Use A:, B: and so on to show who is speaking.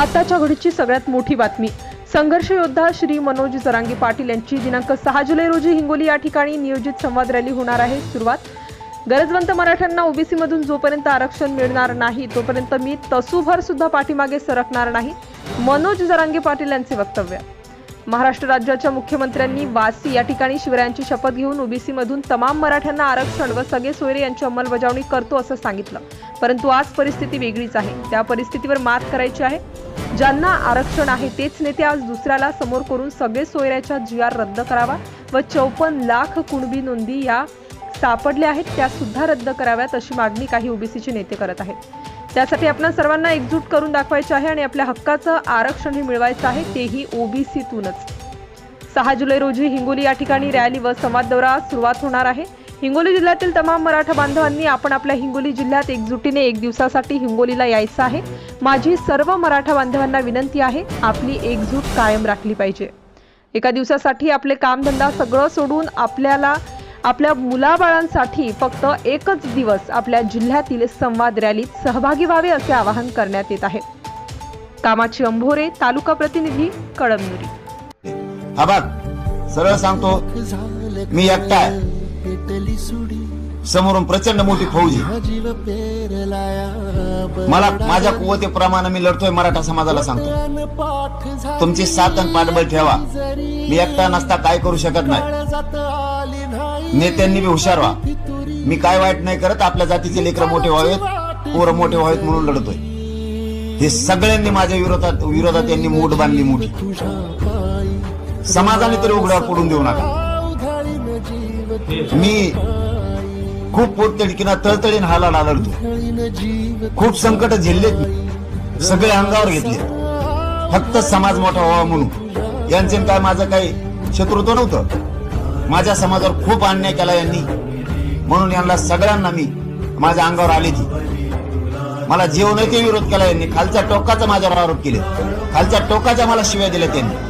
A: आताच्या घडीची सगळ्यात मोठी बातमी. संघर्ष योद्धा श्री मनोज जरांगी पाटील यांची दिनांक सहा जुलै रोजी हिंगोली या ठिकाणी नियोजित संवाद रॅली होणार आहे. सुरुवात. गरजवंत मराठ्यांना ओबीसी मधून जोपर्यंत आरक्षण मिळणार नाही तोपर्यंत मी तसूभर सुद्धा पाठीमागे सरकणार नाही मनोज जरांगे पाटील यांचे वक्तव्य. महाराष्ट्र राज्याच्या मुख्यमंत्र्यांनी वासी या ठिकाणी शिवरायांची शपथ घेऊन ओबीसी मधून तमाम मराठ्यांना आरक्षण व सगळे सोयरे यांची अंमलबजावणी करतो असं सांगितलं. परंतु आज परिस्थिती वेगळीच आहे. त्या परिस्थितीवर मात करायची आहे. ज्यांना आरक्षण आहे तेच नेते आज दुसऱ्याला समोर करून सगळे सोयऱ्याच्या जी आर रद्द करावा व चौपन्न लाख कुणबी नोंदी या सापडल्या आहेत त्या सुद्धा रद्द कराव्यात अशी मागणी काही ओबीसीचे नेते करत आहेत. त्यासाठी आपण सर्वांना एकजूट करून दाखवायचे आहे आणि आपल्या हक्काचं आरक्षण हे मिळवायचं आहे तेही ओबीसीतूनच. सहा जुलै रोजी हिंगोली या ठिकाणी रॅली व संवाद दौरा सुरुवात होणार आहे. हिंगोली जिल्ह्यातील तमाम मराठा बांधवांनी आपण आपल्या हिंगोली जिल्ह्यात एकजुटीने एक दिवसासाठी हिंगोलीला यायचं आहे. माझी सर्व मराठा बांधवांना विनंती आहे आपली एकजूट कायम राखली पाहिजे. एका दिवसासाठी आपले कामधंदा सगळं सोडून आपल्याला आपल्या मुलाबाळांसाठी फक्त एकच दिवस आपल्या जिल्ह्यातील संवाद रॅलीत सहभागी व्हावे असे आवाहन करण्यात येत आहे. कामाची अंभोरे तालुका प्रतिनिधी कळमनुरी.
B: हा सरळ सांगतो मी एकटा आहे समोरून प्रचंड मोठी फौज. आहे मला माझ्या कुवतेप्रमाणे मी लढतोय मराठा समाजाला सांगतो. तुमची साथ आणि पाठबळ ठेवा. मी एकटा नसता काय करू शकत नाही. नेत्यांनी बी हुशार व्हा. मी काय वाईट नाही करत आपल्या जातीचे लेकर मोठे व्हावेत पोरं मोठे व्हावेत म्हणून लढतोय. हे सगळ्यांनी माझ्या विरोधात विरोधात यांनी मूठ बांधली मोठी. समाजाने तरी उघड्यावर पडून देऊ नका. मी खूप पोटतडकीना तळतळीन हाला लालडतो खूप संकट झेललेत सगळे अंगावर घेतले. फक्त समाज मोठा व्हावा म्हणून. यांचे काय माझं काही शत्रुत्व नव्हतं. माझ्या समाजावर खूप अन्याय केला यांनी. म्हणून यांना सगळ्यांना मी माझ्या अंगावर आली ती. मला जीवनाचे विरोध केला यांनी. खालच्या टोकाचा माझ्यावर आरोप केले. खालच्या टोकाच्या मला शिव्या दिल्या त्यांनी